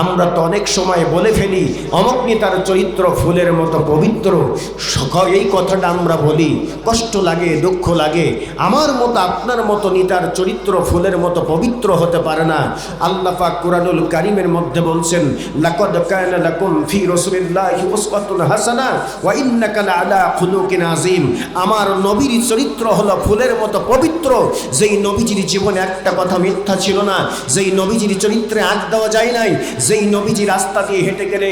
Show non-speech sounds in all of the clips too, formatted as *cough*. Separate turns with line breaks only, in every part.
আমরা তো অনেক সময় বলে ফেলি অমক নেতার চরিত্র ফুলের মতো পবিত্র। এই কথাটা আমরা বলি, কষ্ট লাগে, দুঃখ লাগে। আমার মতো, আপনার মতো নিতার চরিত্র ফুলের মতো পবিত্র হতে পারে না। আল্লাহ পাক কুরআনুল কারীমের মধ্যে বলছেন, লাকাদ কানা লাকুম ফি রাসূলিল্লাহি উসওয়াতুন হাসানা ওয়া ইন্নাকা লাআলা খুলুকিন আযীম। আমার নবীর চরিত্র হলো ফুলের মতো পবিত্র। যেই নবীজির জীবনে একটা কথা মিথ্যা ছিল না, যেই নবীজির চরিত্রে আগ দেওয়া যায় নাই যেই নবীজি রাস্তা দিয়ে হেঁটে গেলে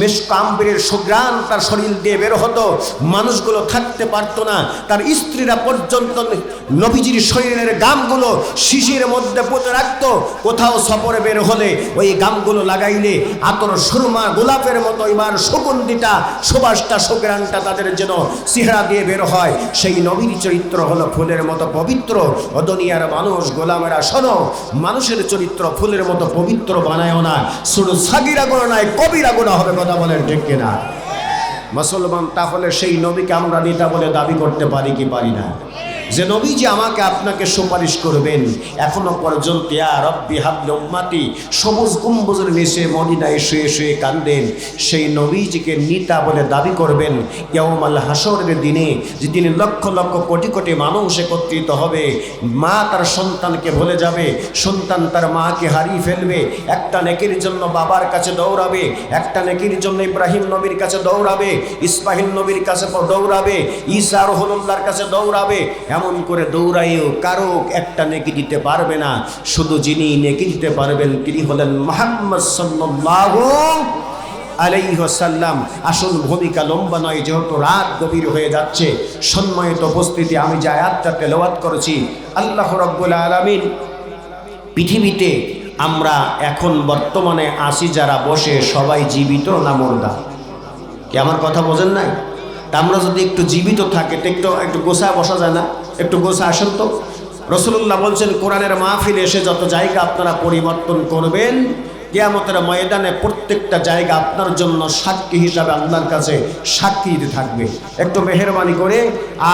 মেশ কাম্বের সুগ্রাণ তার শরীর দিয়ে বের হতো, মানুষগুলো থাকতে পারতো না। তার স্ত্রীরা পর্যন্ত নবীজির শরীরের গামগুলো শিশির মধ্যে পুঁতে রাখতো, কোথাও সফরে বের হলে ওই গামগুলো লাগাইলে আতর সুরমা গোলাপের মতো এবার সুগন্ধিটা, সুবাসটা, সুগ্রাণটা তাদের যেন চেহারা দিয়ে বের হয়। সেই নবীর চরিত্র হলো ফুলের মতো পবিত্র। অদনিয়ার মানুষ গোলামেরা শোনো, মানুষের চরিত্র ফুলের মতো পবিত্র বানায়ও না। শুধু সাগিরা গোনা নয়, কবিরা গোনা হবে কথা বলেন ঠিক কিনা? মুসলমান, তাহলে সেই নবীকে আমরা নেতা বলে দাবি করতে পারি কি পারি না? যে নবী যে আমাকে আপনাকে সুপারিশ করবেন, এখনও পর্যন্ত রব্বি হাবলি উম্মাতি, সবুজ গম্বুজের নিচে মদিনায় শুয়ে শুয়ে কান্দেন। সেই নবীজিকে নিতা বলে দাবি করবেন কেওমাল হাসরের দিনে, যে তিনি লক্ষ লক্ষ কোটি কোটি মানুষ একত্রিত হবে, মা তার সন্তানকে ভুলে যাবে, সন্তান তার মাকে হারিয়ে ফেলবে, একটা নেকির জন্য বাবার কাছে দৌড়াবে, একটা নেকির জন্য ইব্রাহিম নবীর কাছে দৌড়াবে ইসমাহিল নবীর কাছে দৌড়াবে, ঈসা রহমুল্লার কাছে দৌড়াবে এমন করে দৌড়াইও কারও একটা নেকি দিতে পারবে না। শুধু যিনি নেকি দিতে পারবেন, তিনি হলেন মোহাম্মদ সাল্লাল্লাহু আলাইহসাল্লাম আসল ভূমিকা লম্বা নয়, যেহেতু রাত গভীর হয়ে যাচ্ছে। সম্মানিত উপস্থিতি, আমি যে আয়াতটা তেলাওয়াত করেছি, আল্লাহ রব্বুল আলামিন পৃথিবীতে আমরা এখন বর্তমানে আসি যারা বসে সবাই জীবিত না মুর্দা। কি আমার কথা বোঝেন নাই? তা আমরা যদি একটু জীবিত থাকে একটু একটু গোসা বসা যায় না? একটু গোসা আসেন তো। রসুল্লাহ বলছেন কোরআনের মাহফিল এসে যত জায়গা আপনারা পরিবর্তন করবেন কেয়ামতের ময়দানে প্রত্যেকটা জায়গা আপনার জন্য সাক্ষী হিসাবে আল্লাহর কাছে সাক্ষী দিতে থাকবে। একটু মেহরবানি করে,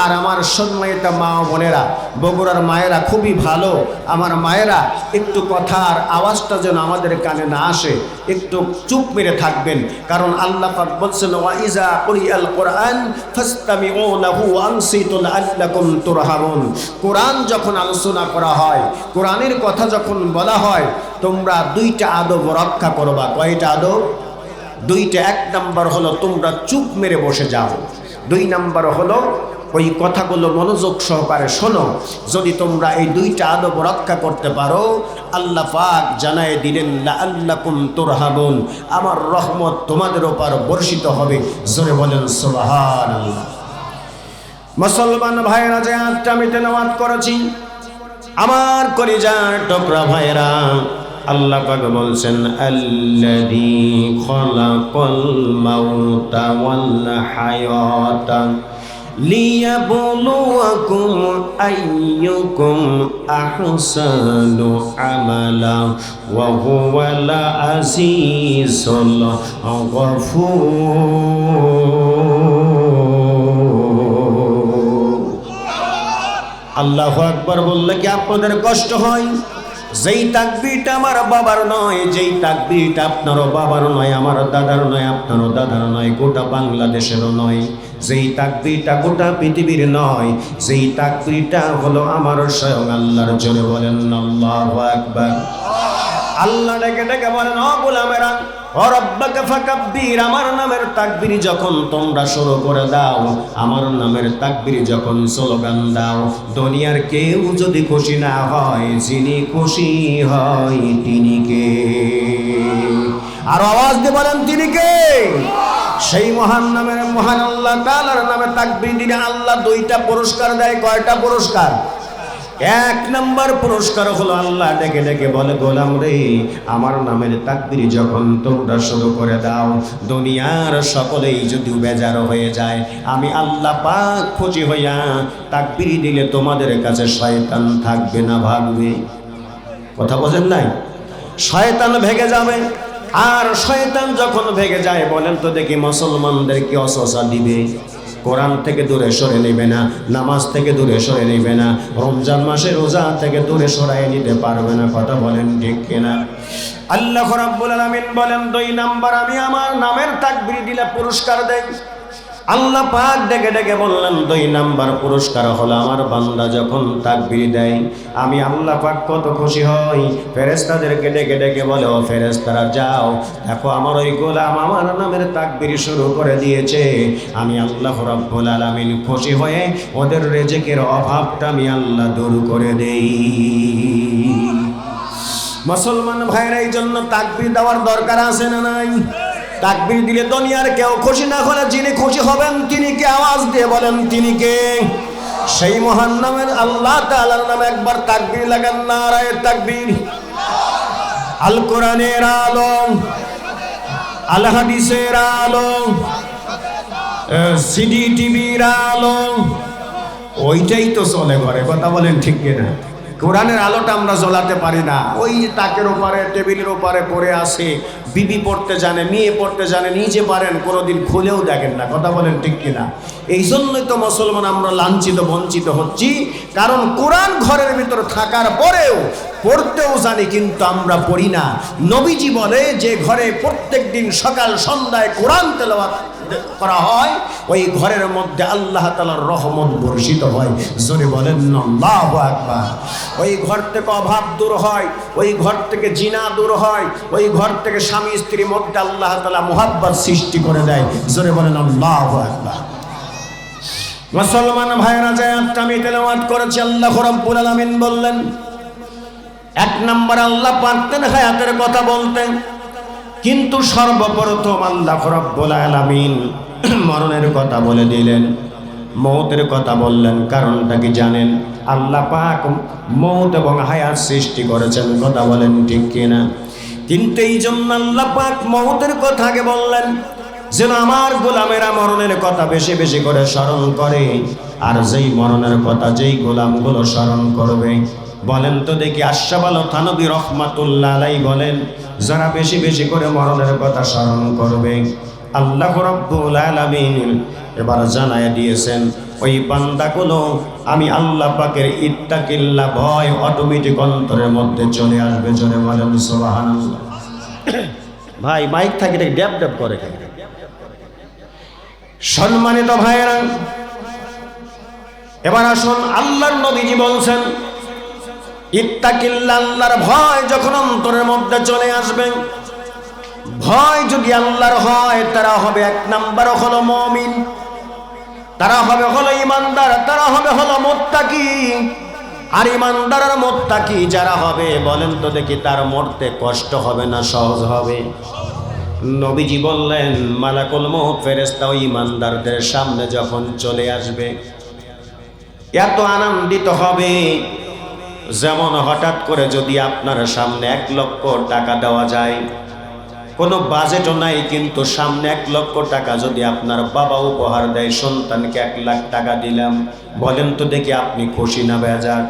আর আমার সন্মায়িতা মা ও বোনেরা, বগুড়ার মায়েরা খুবই ভালো। আমার মায়েরা, একটু কথার আওয়াজটা যেন আমাদের কানে না আসে, একটু চুপ মেরে থাকবেন। কারণ আল্লাহ বলছেন কোরআন যখন আলোচনা করা হয়, কোরআনের কথা যখন বলা হয় তোমরা দুইটা আদব রক্ষা করবা। কয়টা আদব? দুইটা। এক নাম্বার হলো তোমরা চুপ মেরে বসে যাও। দুই নাম্বার হলো ওই কথাগুলো মনোযোগ সহকারে শোনো। যদি তোমরা এই দুইটা আদব রক্ষা করতে পারো, আল্লাহ পাক জানায় দিলেন আল্লাকুম তুরহাবুন। আমার রহমত তোমাদের ওপর বর্ষিত হবে। জোরে বলেন সুবহান মুসলমান ভাইয়েরা, যে আজটা আমি তেলাওয়াত করেছি, আমার কলিজার টকরা ভাইয়েরা আল্লাহ পাক বলছেন, আল্লাযী খলাকাল মাউতা ওয়াল হায়াতা লিয়াবলুয়াকুম আইয়ুকুম আহসানু আমালা ওয়া হুয়াল আজিজুল গফুর। আল্লাহ আকবর বললে কি আপনাদের কষ্ট হয়? যেই তাকবিরটা আমার বাবার নয়, যেই তাকবিরটা আপনারও বাবার নয়, আমার দাদার নয় আপনারও দাদার নয়, গোটা বাংলাদেশেরও নয়। যেই তাকবিরটা গোটা পৃথিবীর নয়, যেই তাকবিরটা হলো আমার স্বয়ং আল্লাহর জন্য বলেন, আল্লাহ আকবার। আল্লাহ ডেকে ডেকে বলেন, ও গোলামেরা আমার নামের যখন তোমরা শুরু করে দাও নামের যখন স্লোগান দাও, দুনিয়ার কেউ যদি খুশি না হয় খুশি হয় তিনি কে? আওয়াজ তিনি কে? সেই মহান নামের মহান আল্লাহ নামে তাকবির দিলে আল্লাহ দুইটা পুরস্কার দেয়, কয়টা পুরস্কার? এক নম্বর পুরস্কার হলো আল্লাহ ডেকে ডেকে বলে, গোলাম রে, আমার নামের তাকবির যখন তোমরা শুরু করে দাও, দুনিয়ার সকলেই যদি বেজার হয়ে যায়, আমি আল্লাহ পাক খুশি হইয়া তাকবির দিলে তোমাদের কাছে শয়তান থাকবে না ভাগবে। কথা বোঝেন নাই? শয়তান ভেগে যাবে। আর শয়তান যখন ভেগে যায়, বলেন তো দেখি মুসলমানদেরকে অসসা দিবে? কোরআন থেকে দূরে সরে নেবে না, নামাজ থেকে দূরে সরে নেবে না, রমজান মাসে রোজা থেকে দূরে সরাই নিতে পারবে না, কথা বলেন ঠিক কিনা? আল্লাহ রাব্বুল আলামিন বলেন, দুই নাম্বার, আমি আমার নামের তাকবীর দিলে পুরস্কার দেই। আল্লাহ পাক ডেকে ডেকে বললেন, দুই নাম্বার পুরস্কার হলো আমার বান্দা যখন তাকবীর দেয়, আমি আল্লাহ পাক কত খুশি হই। ফেরেশতাদেরকে ডেকে ডেকে বলে, ও ফেরেশতারা, যাও। দেখো, আমার ওই গোলাম আমার নামের তাকবীর শুরু করে দিয়েছে। আমি আল্লাহ রাব্বুল আলামিন খুশি হয়ে ওদের রেজেকের অভাবটা আমি আল্লাহ দূর করে দেই। মুসলমান ভাইয়ের এই জন্য তাকবির দেওয়ার দরকার আছে না নাই? তাকবির দিলে দুনিয়ার কেউ খুশি না হলে যিনি খুশি হবেন তিনি কে আওয়াজ দিয়ে বলেন, তিনি কে? সেই মহান নামের আল্লাহ তাআলার নামে একবার তাকবির লাগান নারায়ে তাকবির। আল কোরআনের আলম, আল হাদিসের আলম সিডি টিভির আলম, ওইটাই তো চলে ঘরে, কথা বলেন ঠিক কিনা? কোরআনের আলোটা আমরা জ্বলাতে পারি না। ওই তাকের ওপারে, টেবিলের ওপারে পড়ে আসে বিবি পড়তে জানে, মেয়ে পড়তে জানে, নিজে পারেন, কোনোদিন খুলেও দেখেন না। কথা বলেন ঠিক কিনা? এই জন্যই তো মুসলমান আমরা লাঞ্ছিত, বঞ্চিত হচ্ছি। কারণ কোরআন ঘরের ভিতর থাকার পরেও পড়তেও জানি, কিন্তু আমরা পড়ি না। নবীজি বলে যে ঘরে প্রত্যেক দিন সকাল, সন্ধ্যায় কোরআন তেলাওয়াত করা হয়, ওই ঘরের মধ্যে আল্লাহ তালার রহমত বর্ষিত হয়। জোরে বলেন, আল্লাহ আকবার। ওই ঘর থেকে অভাব দূর হয়, ওই ঘর থেকে জিনা দূর হয়, ওই ঘর থেকে স্বামী স্ত্রীর মধ্যে আল্লাহ তালা মোহাব্বত সৃষ্টি করে দেয়। জোরে বলেন, আল্লাহ আকবার। মুসলমান ভাইরা যায় একটা আমি তেলাওয়াত করেছি, আল্লাহ রাব্বুল আলামিন বললেন, এক নম্বর আল্লাহ পারতেন হায়াতের কথা বলতেন কিন্তু সর্বপ্রথম আল্লাহ রব্বুল আলামিন *clears throat* মরণের কথা বলে দিলেন, মৌতের কথা বললেন। কারণটা কি জানেন? আল্লাহ পাক মৌত এবং হায়াত সৃষ্টি করেছেন, কথা বলেন ঠিক কিনা? কিন্তু এই জন্য আল্লাহ পাক মৌতের কথা আগে বললেন, যেন আমার গোলামেরা মরণের কথা বেশি বেশি করে স্মরণ করে, আর যেই মরণের কথা যেই গোলামগুলো স্মরণ করবে। বলেন তো দেখি আশাফ আল থানবী রহমাতুল্লাহ বলেন যারা বেশি বেশি করে মরণের কথা স্মরণ করবে, আল্লাহ এবার জানায় দিয়েছেন, ওই বান্দাগুলো, আমি আল্লাহ পাকের ইত্তাকিল্লা ভয় অটোমেটিক অন্তরের মধ্যে চলে আসবে জনে বলেন ভাই, মাইক থাকে ড্যাব ড্যাব করে সম্মানিত ভাইয়েরা, এবার আসুন, আল্লাহর নবীজি বলছেন ইত্তাকিল্লা আল্লাহর ভয় যখন অন্তরের মধ্যে চলে আসবে, ভয় যদি আল্লাহর হয়, তারা হবে এক নাম্বার হলো মমিন, তারা হবে হলো ইমানদার তারা হবে হলো মোত্তাকি। আর ইমানদার আর মোত্তাকি যারা হবে, বলেন তো দেখি তার মরতে কষ্ট হবে না সহজ হবে? নবীজি বললেন, মালাকুল মৌত ফেরেস্তা ইমানদারদের সামনে যখন চলে আসবে, এত আনন্দিত হবে যেমন হঠাৎ করে যদি আপনার সামনে এক লক্ষ টাকা দেওয়া যায়, কোনো বাজেটও নাই, কিন্তু সামনে এক লক্ষ টাকা যদি আপনার বাবা উপহার দেয়, সন্তানকে এক লাখ টাকা দিলাম, বলেন তো দেখি আপনি খুশি না বেজার?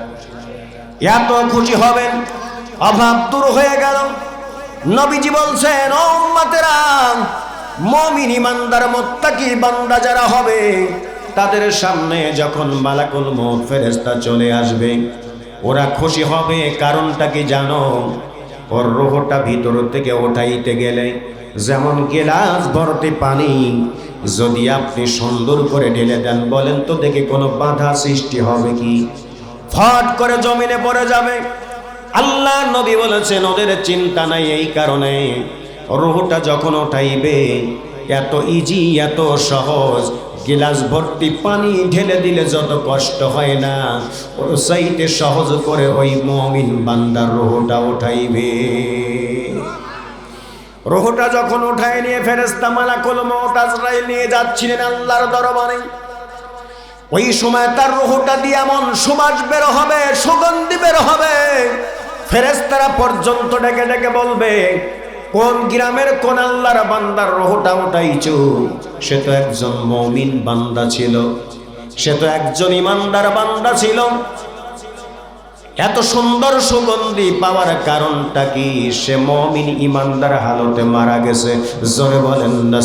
এত খুশি হবেন, অভাব দূর হয়ে গেল। নবীজি বলছেন, ও উম্মতেরা, মমিন ইমানদার, মোত্তাকি বান্দা যারা হবে, তাদের সামনে যখন মালাকুল মৌত ফেরেস্তা চলে আসবে ওরা খুশি হবে, কারণটা কি জানো? ওর রোহটা ভিতর থেকে ওঠাইতে গেলে যেমন গেলাস ভরতে পানি, যদি আপনি সুন্দর করে ঢেলে দেন, বলেন তো দেখে কোনো বাধা সৃষ্টি হবে কি? ফট করে জমিনে পড়ে যাবে। আল্লাহ নবী বলেছেন, ওদের চিন্তা নাই এই কারণে। রোহটা যখন ওঠাইবে, এত ইজি এত সহজ গিলাস ভর্তি পানি ঢেলে দিলে যত কষ্ট হয় না। ওর সাইতে সহজ করে ওই মমিন বান্দার রোহটা ওঠাইবে রোহটা যখন উঠায় নিয়ে ফেরেস্তা মওত আজরাইল নিয়ে যাচ্ছিলেন আল্লাহর দরবারে। ওই সময় তার রোহটা দিয়ে এমন সুবাস বের হবে, সুগন্ধি বের হবে। ফেরেস্তারা পর্যন্ত ডেকে ডেকে বলবে কোন গ্রামের কোন আল্লাহর বান্দার রোহটা উঠাইছো? সে তো একজন মমিন বান্দা ছিল। সে তো একজন ইমানদার বান্দা ছিল। এত সুন্দর সুগন্ধি পাওয়ার কারণটা কি? সে মমিন ইমানদার হালতে মারা গেছে। জোরে বলেন না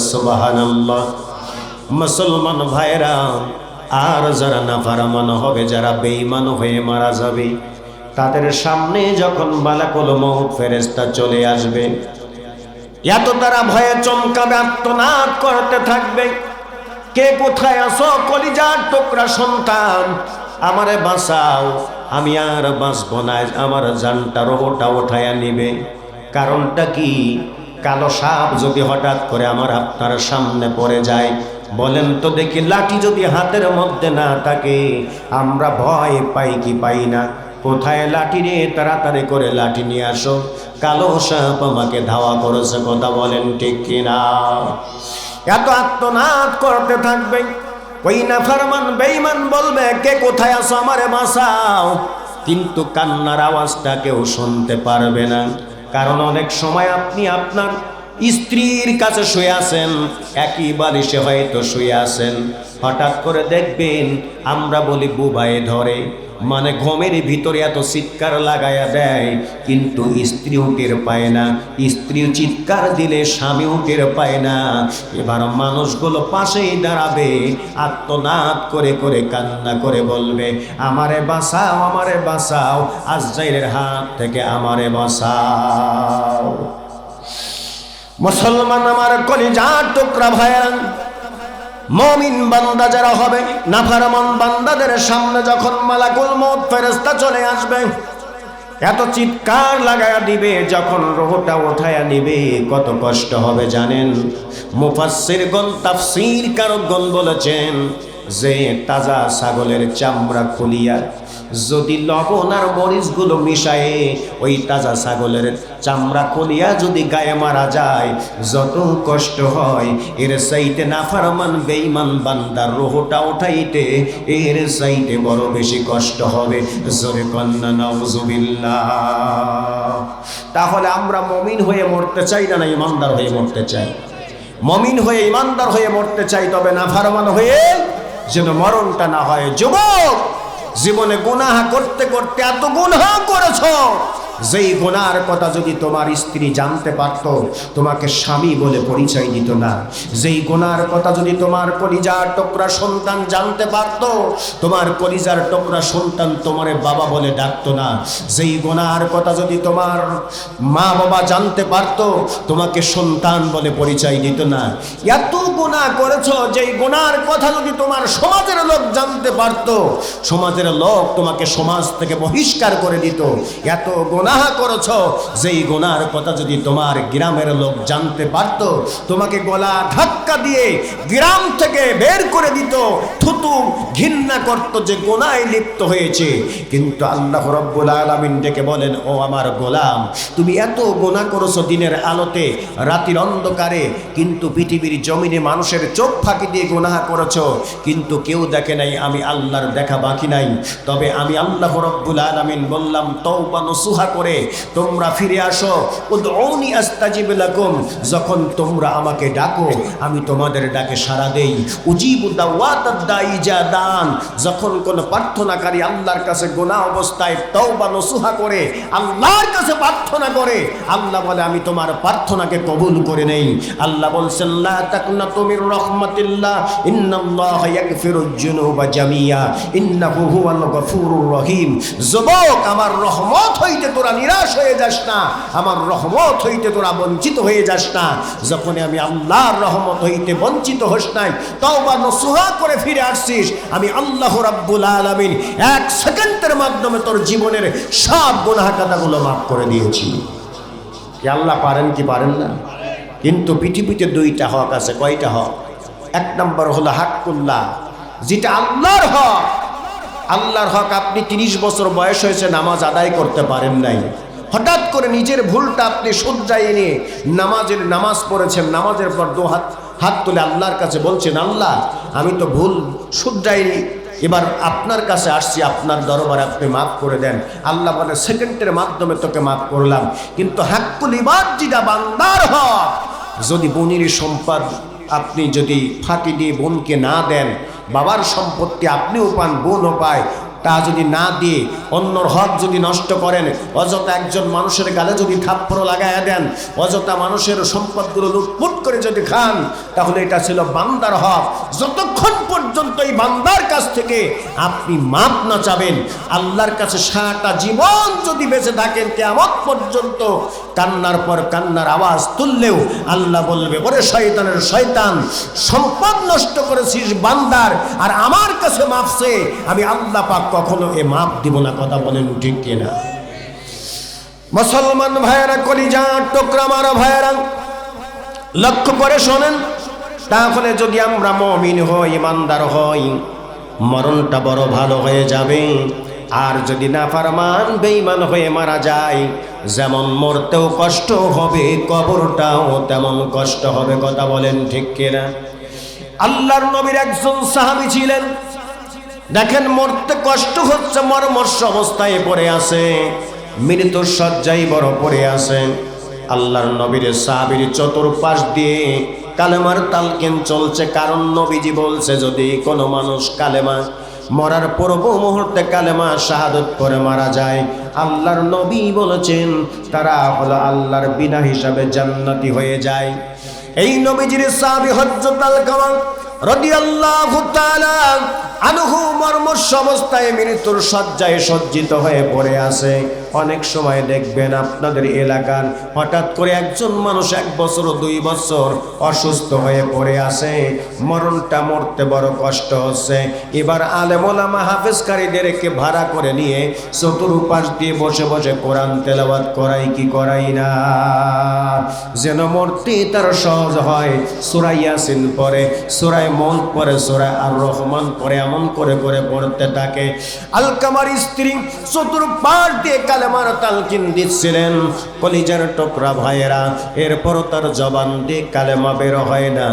মুসলমান ভাইরা আর যারা নাফারামান হবে, যারা বেঈমান হয়ে মারা যাবে, তাদের সামনে যখন বালাকুল মৌত ফেরেস্তা চলে আসবে এত তারা ভয়ে চমকাবে, আত্মনাদ করতে থাকবে। কে কোথায় আসো কলিজার টুকরা সন্তান, আমারে বাঁচাও। আমি আর বাঁচব না আমার জানটা রোবটা ওঠায়া নিবে। কারণটা কি? কালো সাপ যদি হঠাৎ করে আমার আপনার সামনে পড়ে যায়, বলেন তো দেখি লাঠি যদি হাতের মধ্যে না থাকে, আমরা ভয় পাই কি পাই না? কোথায় লাঠি রে তাড়াতাড়ি করে লাঠি নিয়ে আসো? কালো সাপ আমাকে ধাওয়া করেছে, কথা বলেন ঠিক কিনা? এত আত্মনাদ করতে থাকবে। ওই না ফারমান বেইমান বলবে, কে কোথায় আসো আমারে বাঁচাও? কিন্তু কান্নার আওয়াজটা কেউ শুনতে পারবে না। কারণ অনেক সময় আপনি আপনার স্ত্রীর কাছে শুয়ে আছেন একই বালিশে হয়তো শুয়ে আছেন। হঠাৎ করে দেখবেন, আমরা বলি বুবায়ে ধরে। মানে ঘমের ভিতরে এত চিৎকার লাগাইয়া দেয়, কিন্তু স্ত্রীও টের পায় না। স্ত্রী চিৎকার দিলে স্বামীও টের পায় না। এবার মানুষগুলো পাশেই দাঁড়াবে, আত্মনাদ করে করে কান্না করে বলবে, আমারে বাঁচাও আমারে বাঁচাও, আজরাইলের হাত থেকে আমারে বাঁচাও। মুসলমান আমার কলিজার টুকরা ভায়ান মমিন বান্দা যারা হবে, নাফারমান বান্দাদের সামনে যখন মালাকুল মত ফেরেস্তা চলে আসবে, এত চিৎকার লাগায়া দিবে, যখন রোহটা ওঠায়া নিবে, কত কষ্ট হবে জানেন? মুফাসসির গন তাফসীর কারকগণ বলেছেন যে তাজা ছাগলের চামড়া খুলিয়া যদি লবণ আর মরিচগুলো মিশায়ে, ওই তাজা ছাগলের চামড়া খুলিয়া যদি গায়ে মারা যায়, যত কষ্ট হয়, এর সাইতে নাফারমান বেইমান বান্দার রোহটা উঠাইতে, এর সাইতে বড় বেশি কষ্ট হবে। জোরে কন্যা নওজুবিল্লাহ তাহলে আমরা মমিন হয়ে মরতে চাই না না ইমানদার হয়ে মরতে চাই? মমিন হয়ে ইমানদার হয়ে মরতে চাই, তবে নাফারমান হয়ে যেন মরণটা না হয়। যুবক জীবনে গুনাহা করতে করতে এত গুনাহা করেছ। যেই গোনার কথা যদি তোমার স্ত্রী জানতে পারত, তোমাকে স্বামী বলে পরিচয় দিত না। যেই গোনার কথা যদি তোমার কলিজার টুকরা সন্তান জানতে পারত, তোমার কলিজার টুকরা সন্তান তোমারে বাবা বলে ডাকতো না। যেই গোনার কথা যদি তোমার মা বাবা জানতে পারত, তোমাকে সন্তান বলে পরিচয় দিত না। এত গোনা করেছ, যেই গোনার কথা যদি তোমার সমাজের লোক জানতে পারত, সমাজের লোক তোমাকে সমাজ থেকে বহিষ্কার করে দিত। এত গোনাহা করেছ, যেই গোনার কথা যদি তোমার গ্রামের লোক জানতে পারত, তোমাকে গলা ধাক্কা দিয়ে গ্রাম থেকে বের করে দিত, থুতু ঘৃণা করত যে গোনায় লিপ্ত হয়েছে। কিন্তু আল্লাহ রব্বুল আলমিন ডেকে বলেন, ও আমার গোলাম, তুমি এত গোনা করেছ দিনের আলোতে, রাতির অন্ধকারে, কিন্তু পৃথিবীর জমিনে মানুষের চোখ ফাঁকি দিয়ে গোনাহা করেছ, কিন্তু কেউ দেখে নাই, আমি আল্লাহর দেখা বাকি নাই। তবে আমি আল্লাহ রব্বুল আলমিন বললাম তৌবা নসুহা করে তোমরা ফিরে আসো। উদউনি আস্তাজিব লাকুম, যখন তোমরা আমাকে ডাকো, আমি তোমাদের ডাকে সাড়া দেই। উজিবু দাওয়াতাদ দাই যা দান যখন কোন প্রার্থনাকারী আল্লাহর কাছে গোনা অবস্থায় তওবা নসুহা করে, আল্লাহর কাছে প্রার্থনা করে, আল্লাহ বলে, আমি তোমার প্রার্থনাকে কবুল করে নেই। আল্লাহ বলছেন, লা তাকনাতু মির রাহমাতিল্লাহ, ইন্নাল্লাহ ইয়াগফিরুজ যুনুবা জামিয়া, ইন্নাহু হুয়াল গফুরুর রহিম। যুবক, আমার রহমত হইতে তোরা নিরাশ হয়ে যাস না, আমার রহমত হইতে তোরা বঞ্চিত হয়ে যাস না। যখন আমি আল্লাহর রহমত হইতে বঞ্চিত হোস নাই, তওবা, নসুহা করে ফিরে আসছিস আমি আল্লাহ রাব্বুল আলামিন এক সেকেন্ডের মাধ্যমে তোর জীবনের সব গুনাহ কাদাগুলো মাফ করে দিয়েছি। কি আল্লাহ পারেন কি পারেন না? কিন্তু পৃথিবীতে দুইটা হক আছে, কয়টা হক? এক নম্বর হলো হাক্কুল্লাহ, যেটা আল্লাহর হক আল্লাহর হক, আপনি তিরিশ বছর বয়স হয়েছে, নামাজ আদায় করতে পারেন নাই। হঠাৎ করে নিজের ভুলটা আপনি শুধরাই নিয়ে নামাজের নামাজ পড়েছেন, নামাজের পর দু হাত হাত তুলে আল্লাহর কাছে বলছেন, আল্লাহ, আমি তো ভুল শুধরাইনি। এবার আপনার কাছে আসছি, আপনার দরবারে আপনি মাফ করে দেন। আল্লাহ বলে, সেকেন্ডের মাধ্যমে তোকে মাফ করলাম। কিন্তু হাক্কুল ইবাদ যেটা, বান্দার হক। যদি বনির সম্পদ আপনি যদি ফাঁকি দিয়ে বোনকে না দেন বাবার সম্পত্তি আপনিও পান বোনও পায় তা যদি না দিয়ে অন্যর হক যদি নষ্ট করেন, অযথা একজন মানুষের গালে যদি থাপ্পড় লাগাইয়া দেন, অযথা মানুষের সম্পদগুলো লুটপুট করে যদি খান, তাহলে এটা ছিল বান্দার হক। যতক্ষণ পর্যন্ত এই বান্দার কাছ থেকে আপনি মাপ না চাবেন, আল্লাহর কাছে সারাটা জীবন যদি বেঁচে থাকেন কেমন পর্যন্ত কান্নার পর কান্নার আওয়াজ তুললেও আল্লাহ বলবে, ওরে শয়তানের শয়তান, সম্পদ নষ্ট করেছিস বান্দার, আর আমার কাছে মাপছে, আমি আল্লাহ পাক কখনো এ মাপ দিব না, কথা বলেন ঠিক কিনা? মুসলমান ভাইয়েরা কলিজা টোকরা মারা ভাইয়েরা। লক্ষ্য করে শোনেন, তাহলে যদি আমরা মমিন হই, ইমানদার হই, মরণটা বড় ভালো হয়ে যাবে। আর যদি না ফারমান বেইমান হয়ে মারা যায়, যেমন মরতেও কষ্ট হবে, কবরটাও তেমন কষ্ট হবে, কথা বলেন ঠিক কিনা? আল্লাহর নবীর একজন সাহাবী ছিলেন দেখেন, মরতে কষ্ট হচ্ছে মরমর্ষ অবস্থায় পড়ে আছে। মৃত্যুর শয্যায় বড় পড়ে আছে। আল্লাহর নবীর সাহাবীর চতুর্পাশ দিয়ে কালেমার তালকেন চলছে। কারণ নবীজি বলছে, যদি কোনো মানুষ কালেমা মরার পূর্ব মুহূর্তে কালেমা শাহাদত করে মারা যায়, আল্লাহর নবী বলেছেন, তারা হলো আল্লাহর বিনা হিসাবে জান্নাতি হয়ে যায়। এই নবীজির সাহাবি রাদিয়াল্লাহু তাআলা আনহু মর্মস্য অবস্থায় মৃত্যুর শয্যায় সজ্জিত হয়ে পড়ে আছে। অনেক সময় দেখবেন আপনাদের এলাকার হঠাৎ করে একজন মানুষ এক বছর, দুই বছর অসুস্থ হয়ে পড়ে আছে। মরণটা মরতে বড় কষ্ট হচ্ছে। এবার আলেমোলা মাহাফেজকারীদেরকে ভাড়া করে নিয়ে চতুর্পাশ দিয়ে বসে বসে কোরআন তেলাওয়াত করাই কি করাই না। যেন মরতে তার সহজ হয়। সুরাই ইয়াসিন পরে সুরাই মন পরে সুরাই আর রহমান পরে এমন করে করে পড়তে থাকে। আলকামার স্ত্রী চতুর্পাশ দিয়ে কালেমার তালকিন দিচ্ছিলেন। কলিজার টুকরা ভাইয়েরা, এরপরও তার জবান দিয়ে কালেমা বের হয় না।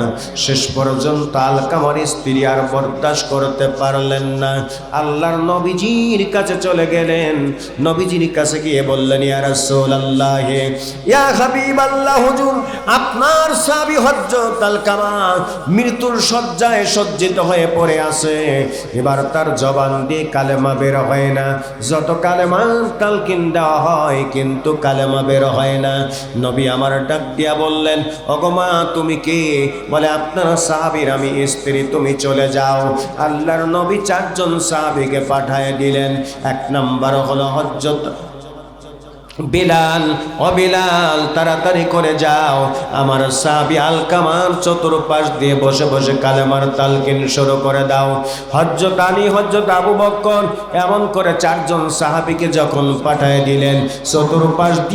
শেষ পর্যন্ত আলকামার স্ত্রী আর বরদাস্ত করতে পারলেন না। আল্লাহর নবীজির কাছে চলে গেলেন। নবীজির কাছে গিয়ে বললেন, ইয়া রাসূলুল্লাহ, ইয়া হাবিবাল্লাহ, হুজুর, আপনার সাবি হজ্জত আলকামা মৃত্যুর শয্যায় সজ্জিত হয়ে পড়ে আছে। এবার তার জবান দিয়ে কালেমা বের হয় না। যত কালেমা তালকিন দেওয়া হয়, কিন্তু কালেমা বের হয় না। নবী আমার ডাক দিয়া বললেন অগমা তুমি কে? বলে, আপনার সাহাবির আমি, স্ত্রী, তুমি চলে যাও। আল্লাহর নবী চারজন সাহাবিকে পাঠায় দিলেন। এক নাম্বার হলো হজ্জত বিলাল ও বিলাল তাড়াতাড়ি করে যাও। আমার সাবি আলকামার চতুর্পাশ দিয়ে বসে বসে কালেমার তালকিন শুরু করে দাও। হজ্জত আলী হজ্জত আবু বক্কর, এমন করে চারজন সাহাবিকে যখন পাঠায় দিলেন, চতুর্পাশ দিয়ে